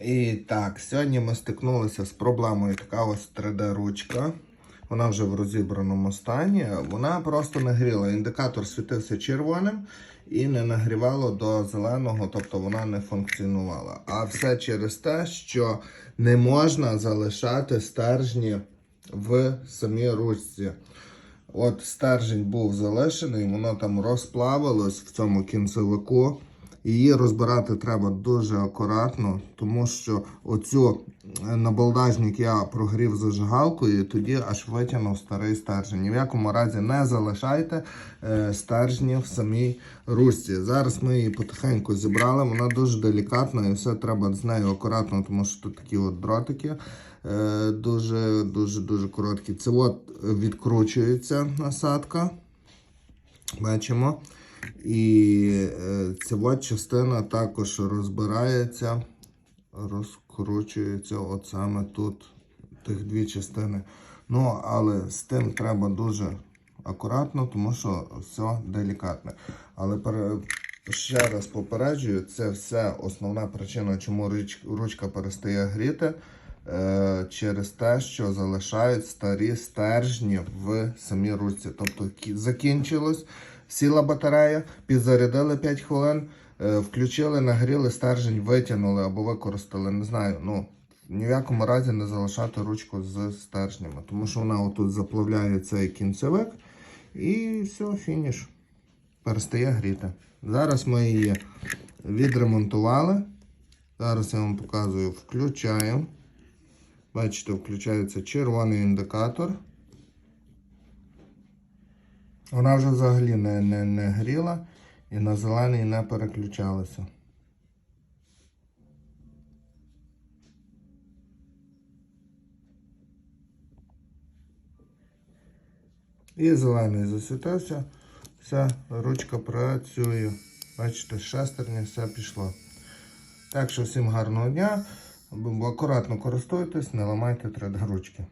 І так, сьогодні ми стикнулися з проблемою така ось 3D-ручка. Вона вже в розібраному стані. Вона просто не гріла. Індикатор світився червоним і не нагрівало до зеленого, тобто вона не функціонувала. А все через те, що не можна залишати стержні в самій ручці. От стержень був залишений, воно там розплавилось в цьому кінцевику. Її розбирати треба дуже акуратно, тому що оцю е, набалдажник я прогрів зажигалкою і тоді аж витягнув старий стержень. Ні в якому разі не залишайте е, стержні в самій ручці. Зараз ми її потихеньку зібрали, вона дуже делікатна і все треба з нею акуратно, тому що тут такі от дротики е, дуже дуже дуже короткі. Це от відкручується насадка. Бачимо. І е, ця частина також розбирається, розкручується от саме тут тих дві частини. Ну, але з тим треба дуже акуратно, тому що все делікатне. Але ще раз попереджую, це все основна причина, чому ручка перестає гріти. Е, Через те, що залишають старі стержні в самій ручці. Тобто закінчилось, сіла батарея, підзарядили 5 хвилин, е, включили, нагріли, стержень витягнули або використали. Не знаю. Ну ні в якому разі не залишати ручку з стержнями, тому що вона отут заплавляє цей кінцевик і все, фініш. Перестає гріти. Зараз ми її відремонтували. Зараз я вам показую, включаємо. Бачите, включається червоний індикатор. Вона вже взагалі не, не, не гріла і на зелений не переключалася. І зелений засвітився. Все, ручка працює. Бачите, шестерня, все пішло. Так що всім гарного дня. Акуратно користуйтесь, не ламайте 3D ручки.